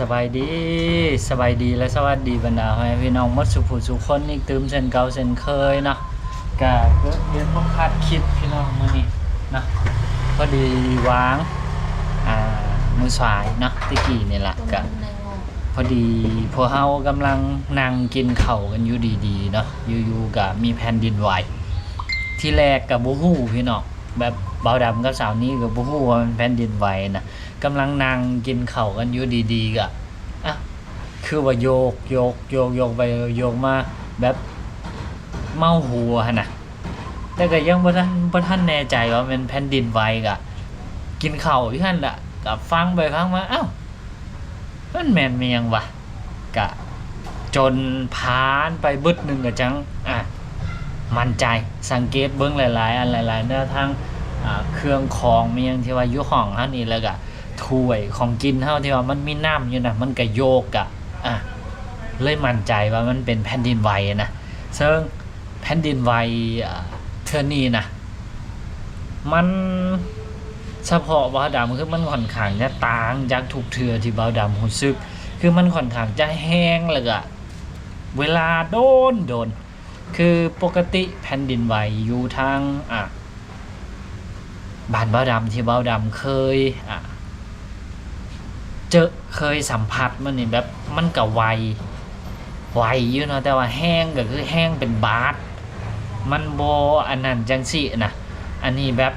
สบายดีสบายดีและสวัสดีบรรดาพ่อแม่พี่น้องหมดสุขผู้สุคนอีกตืมเช่นเก่าเช่นเคยเนาะก็เกิดเรียนพบคาดคิดพี่น้องมื้อนี้เนาะพอดีวางอ่ามือสายเนาะตะกี้นี่แหละก็พอดีพวกเฮากำลังนั่งกินเข้าวกันอยู่ดีๆเนาะอยู่ๆก็มีแผ่นดินไหวที่แรกกับบ่ฮู้พี่น้องแบบเบาดำกับสาวนี้กับบ่ฮู้ว่ามันแผ่นดินไหวนะ กำลังนั่งกินเข่ากันอยู่ดีๆก็อะคือว่าโยกโยกโยกโยกไปโยกมาแบบเมาหัวหั่นน่ะแต่ก็ยังบ่ทันบ่ทันแน่ใจว่ามันแผ่นดินไหวก็กินเข้าวอยู่หั่นละก็ฟังไปฟังมาอ้าวมันแม่นมียงวะก็จนผ่านไปบึดหนึ่งก็จังอะมั่นใจสังเกตเบิ่งหลาย ๆ อันหลายๆแนวทางอ่าเครื่องของเมียงที่ว่ายู่ห้องเฮานี่แล้วก็ ถ้วยของกินเท่าที่ว่ามันมีน้ำอยู่นะมันก็โยกอะอะเลยมั่นใจว่ามันเป็นแผ่นดินไหวนะซึ่งแผ่นดินไหวเทื่อนี้นะมันเฉพาะบาวดำคือมันค่อนข้างจะต่างจากทุกเทือที่บาวดำรู้สึก คือมันค่อนข้างจะแห้งแล้วก็เวลาโดนโดน คือปกติแผ่นดินไหวอยู่ทางอะบ้านบาวดำที่บาวดำเคยอะ เจอเคยสัมผัสมันนี่แบบมันก็ไวไวอยู่เนาะแต่ว่าแห้งก็คือแห้งเป็นบาสมันโบอันนั้นจังสินะอันนี้แบบ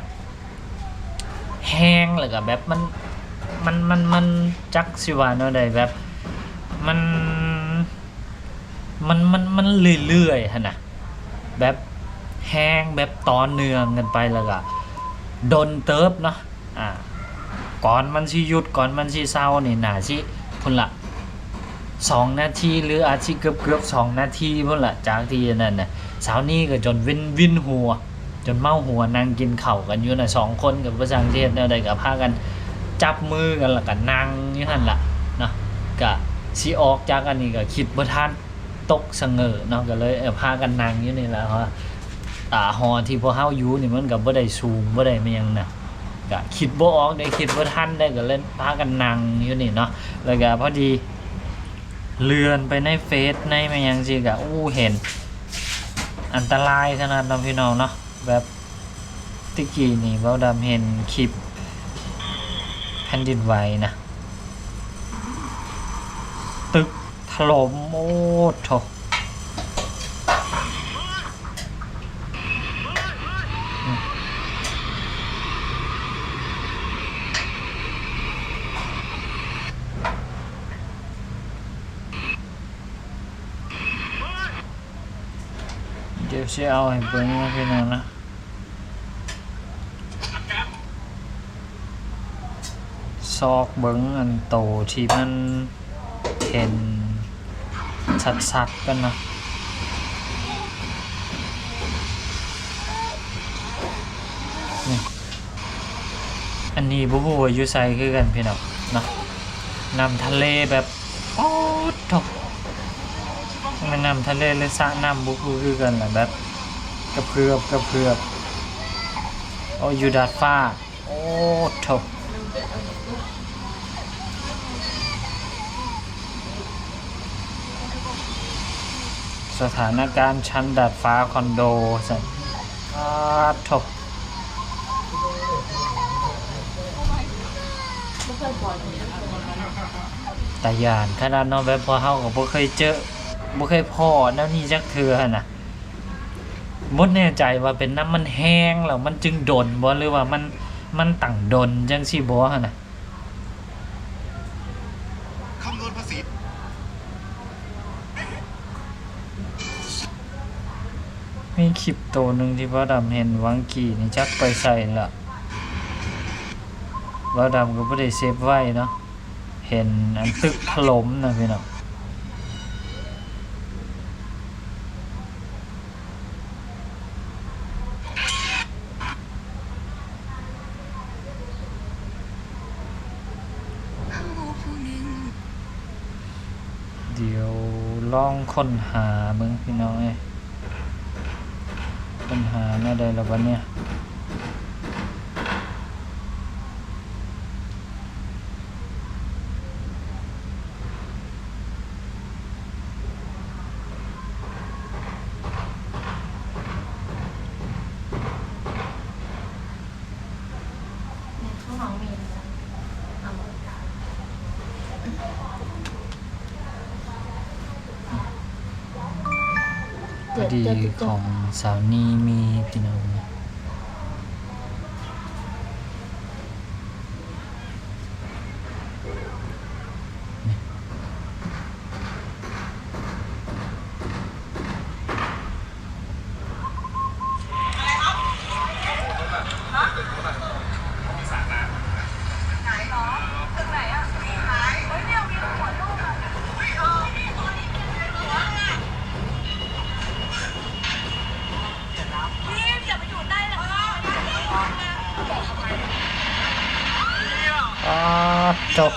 แห้งแล้วก็แบบมันมันมันมันจักสิวาเนาะได้แบบมันมันมันมันเรื่อยๆฮะนะแบบแห้งแบบต่อเนื่องกันไปแล้วก็ดนเติบเนาะอ่า ก่อนมันสิหยุดก่อนมันสิเศร้านี่น่าสิพุ่นละสองนาทีหรืออาจสิเกือบเกือบสองนาทีพุ่นละจากที่อันนั้นน่ะสาวนี่ก็จนวินวินหัว จนเมาหัวนั่งกินเข่ากันอยู่น่ะสองคนกับภาษาอังกฤษแนวใดกับพากันจับมือกันล้วก็นั่งอยู่นั่นละเนาะก็สิออกจากอันนี้ก็คิดบ่ทันตกสะเงอเนาะก็เลยเอพากันนั่งอยู่นี่แหละเพราะว่าหอที่พวกเฮาอยู่นี่มันก็บ่ได้สูงบ่ได้ม่หยังน่ะ ก็คิดบ่ออกได้คิดบ่ทันได้ก็เล่นพากันนั่งอยู่นี่เนาะแล้วก็พอดีเลื่อนไปในเฟซในม่ยังสิก็อู้เห็น อันตรายขนาดนั้นพี่น้องเนาะแบบตะกี้นี่เว้าดำเห็นคลิปแผ่นดินไหวนะตึกถล่มโอ้โถ เดี๋ยวสิเอาให้เบิ่งนะพี่น้องนะซอกเบิ้งอันโตที่มันเห็นชัดๆกันนะนี่อันนี้บุบูอยู่ใส่คือกันพี่น้องนะนำทะเลแบบป๊อดทก ไม่น้ำทะเลเลยสระน้ำบุบูคือกันแหละแบบกระเพือบกระเพือบโอ้อยู่ดาดฟ้า โอ้โถสถานการณ์ชั้นดาดฟ้าคอนโดสันอาทบแต่ยานขนาดน้องแบบพอเฮาก็บ่เคยเจอ บ่เคยพอแนวนี้จักเทื่อหั่นน่ะบ่แน่ใจว่าเป็นน้ำมันแห้งแล้วมันจึงดนบ่หรือว่ามันมันตั้งดนจังซี่บ่หั่นน่ะคำนวณภาษีมีคลิปตัวหนึ่งที่ว่าดำเห็นวังกี่นี่จักไปใส่ละว่าดำก็ไม่ได้เซฟไว้เนาะเห็นอันตึกถล่มนะพี่น้อง ลองค้นหาเบิ่งพี่น้องเอ้ค้นหาแน่ใดและวันเนี่ยข้างหลังมีอเมริกา ดีของสาวนีมีพี่น้องอ่า จบ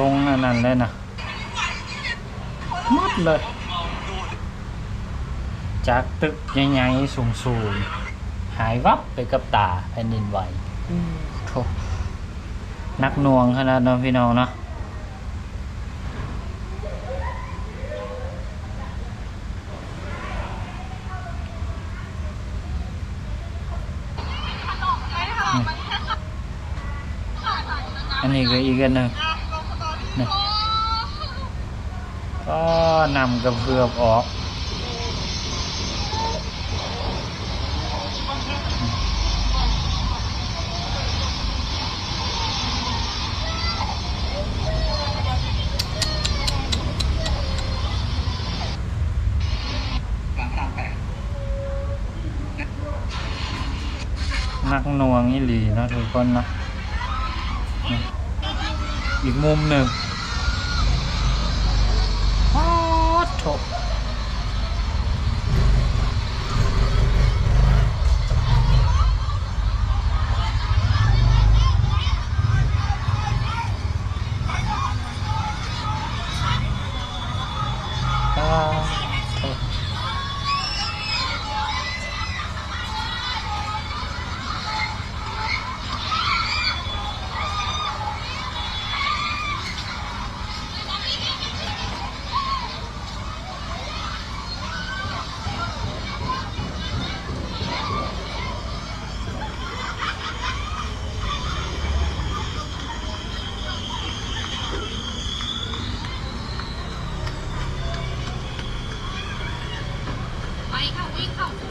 ลงอันนั้นเลยนะหมดเลย จากตึกใหญ่ๆสูงๆ หายวับไปกับตาแผ่นดินไหวอืมโถ นักหน่วงขนาดน้องพี่น้องเนาะอันนี้ก็อีกอันหนึ่งนี่ก็นำกระเพือบออก นักนวงอีหลีนะทุกคนนะ อีกมุมหนึ่ง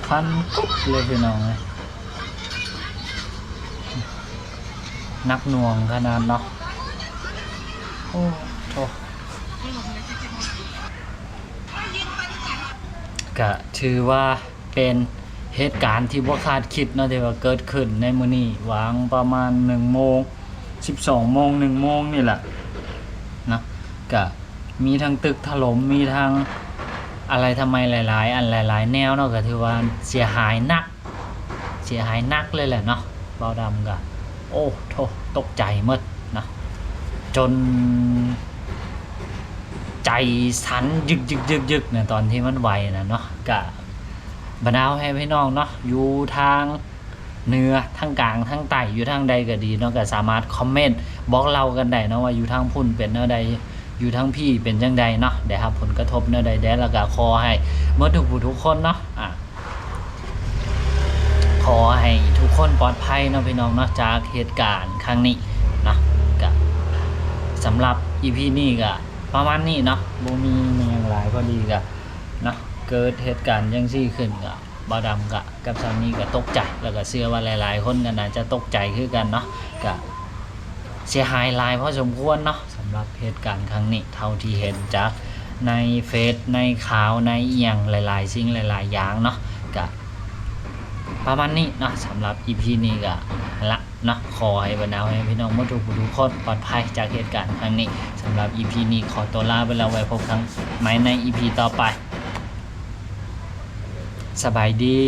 ฟันกุ๊บเลยพี่น้องเลยนักหน่วงขนาดเนาะโอ้โถก็ถือว่าเป็นเหตุการณ์ที่บ่คาดคิดเนาะที่ว่าเกิดขึ้นในมื้อนี้วางประมาณ1โมง12โมง1โมงนี่แหละนะก็มีทั้งตึกถล่มมีทั้ง อะไรทำไมหลาย ๆ อันหลาย ๆ แนวเนาะก็ถือว่าเสียหายหนัก เสียหายหนักเลยแหละเนาะเบาดำก็โอ้โถตกใจหมดนะจน ใจสันยึกยึกยึกยึกเนี่ยตอนที่มันไหวนะเนาะกะบรรดาให้พี่น้องเนาะอยู่ทางเนื้อทางกลางทางใต้อยู่ทางใดก็ดีเนาะก็สามารถคอมเมนต์บอกเรากันได้เนาะว่าอยู่ทางพุ่นเป็นแนวใด อยู่ทั้งพี่เป็นจังใดเนาะได้รับผลกระทบเนื้อใดแดแล้วก็ขอให้เมื่อทุกผู้ทุกคนเนาะอะขอให้ทุกคนปลอดภัยเนาะพี่น้องเนาะจากเหตุการณ์ครั้งนี้เนาะก็สำหรับ EP นี้ก็ประมาณนี้เนาะบ่มีมียงหลายพอดีก็เนาะเกิดเหตุการณ์จังซี่ขึ้นก็บ่าดำก็กับสามีก็ตกใจแล้วก็เชื่อว่าหลาย ๆ คนก็น่าจะตกใจคือกันเนาะก็เสียหายหลายพอสมควรเนาะำหรับเหตุการณ์ครั้งนี้เท่าที่เห็นจากในเฟซในข่าวในเอียงหลาย ๆ สิ่งหลาย ๆ อย่างเนาะก็ประมาณนี้เนาะสำหรับ EP นี้ก็ละเนาะขอให้บรรดาให้พี่น้องมุทุกผู้ทุกคนปลอดภัยจากเหตุการณ์ครั้งนี้สำหรับ EP นี้ขอตัวลาไปแล้วไว้พบกันใหม่ใน EP ต่อไป สบายดี